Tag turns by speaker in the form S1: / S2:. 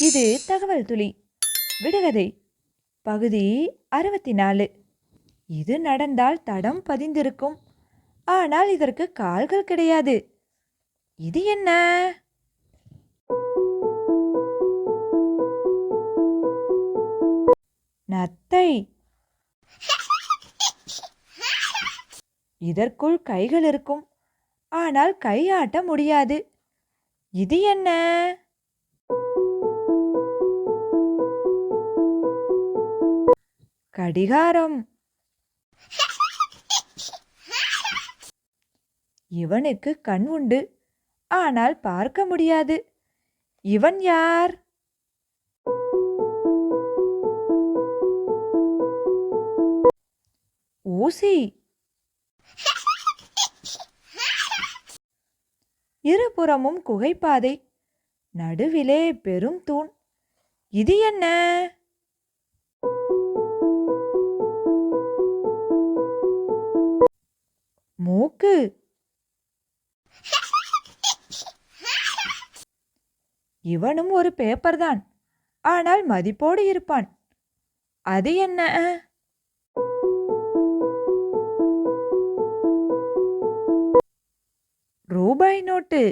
S1: இது தகவல் துளி. விடுகதை. பகுதி அறுபத்தி நாலு இது நடந்தால் தடம் பதிந்திருக்கும். ஆனால் இதற்கு கால்கள் கிடையாது. இது என்ன? நத்தை. இதற்குள் கைகள் இருக்கும். ஆனால் கையாட்ட முடியாது. இது என்ன? கடிகாரம். இவனுக்கு கண் உண்டு. ஆனால் பார்க்க முடியாது. இவன் யார்? ஊசி. இருபுறமும் குகைப்பாதை. நடுவிலே பெரும் தூண். இது என்ன? மூக்கு இவனும் ஒரு பேப்பர் தான். ஆனால் மதிப்போடு இருப்பான். அது என்ன? ரூபாய் நோட்டு.